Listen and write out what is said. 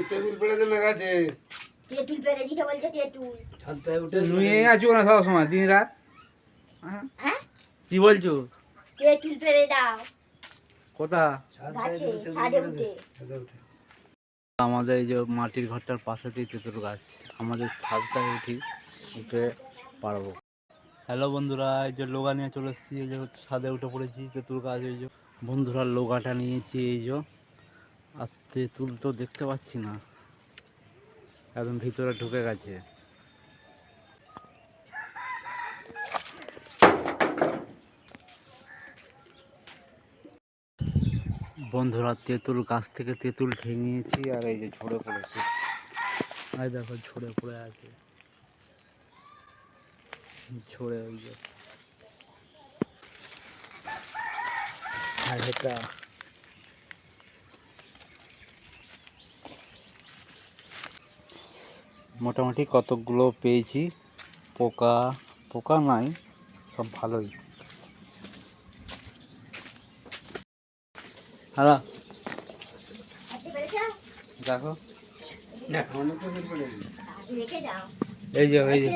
তেঁতুল পেড়েছে না গাছে? তেঁতুল পেরে দিতে বলছে তেঁতুল। ছাদটায় উঠে নুয়ে আছো না সব সময় দিন রাত? হ্যাঁ? কি বলছো? তেঁতুল পেরে দাও। কোথা? ছাদে উঠে। আমাদের এই যে মাটির ঘরটার পাশেতেই তেঁতুল গাছ আমাদের ছাদটায় উঠি উঠে পারব হ্যালো বন্ধুরা এই যে লোগা নিয়ে চলে এসেছি এই যে ছাদে উঠে পড়েছি তেঁতুল গাছ এই যে। বন্ধুরা লোগাটা নিয়েছি এই যে। তেঁতুল তো দেখতে পাচ্ছি না। একদম ভিতরে ঢুকে গেছে। বন্ধুরা, তেঁতুল গাছ থেকে তেঁতুল ঠেঙিয়েছি আর এই যে ঝরে পড়েছে আর দেখো ঝরে পড়ে আছে। ঝরে ওই যে। আর এটা মোটামুটি কতগুলো পেয়েছি? পোকা পোকা নাই সব ভালোই। হ্যালো হাতে দেখো। এই যে এই যে।